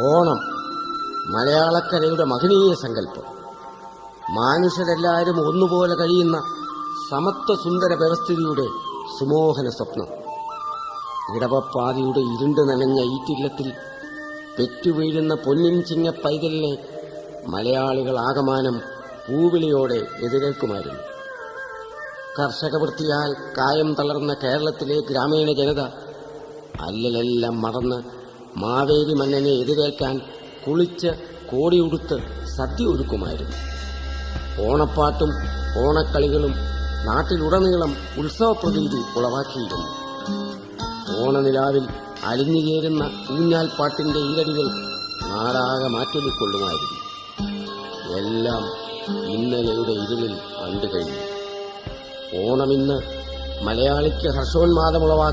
ഓണം. മലയാളക്കരയുടെ മഹനീയ സങ്കല്പം. മനുഷ്യരെല്ലാവരും ഒന്നുപോലെ കഴിയുന്ന സമത്വ സുന്ദര വ്യവസ്ഥിതിയുടെ സുമോഹന സ്വപ്നം. ഇടവപ്പാതിയുടെ ഇരുണ്ട് നനഞ്ഞ ഈറ്റില്ലത്തിൽ പെറ്റുവീഴുന്ന പൊന്നിൻ ചിങ്ങ പൈതലിനെ മലയാളികൾ ആകമാനം പൂവിളിയോടെ എതിരേൽക്കുമായിരുന്നു. കർഷകവൃത്തിയാൽ കായം തളർന്ന കേരളത്തിലെ ഗ്രാമീണ ജനത അല്ലലെല്ലാം മറന്ന് മാവേലി മന്നനെ എതിരേൽക്കാൻ കുളിച്ച് കോടിയുടുത്ത് സദ്യ ഒരുക്കുമായിരുന്നു. ഓണപ്പാട്ടും ഓണക്കളികളും നാട്ടിലുടനീളം ഉത്സവ പ്രതീതി ഉളവാക്കിയിരുന്നു. ഓണനിലാവിൽ അലിഞ്ഞുകേറുന്ന ഊഞ്ഞാൽപ്പാട്ടിന്റെ ഈരടികൾ നാടാകെ മാറ്റൊലിക്കൊള്ളുമായിരുന്നു എല്ലാം ഇന്നലെയുടെ ഇരുളിൽ കണ്ടു കഴിഞ്ഞു ഓണമിന്ന് മലയാളിക്ക് ഹർഷോന്മാദമുളവാക്കി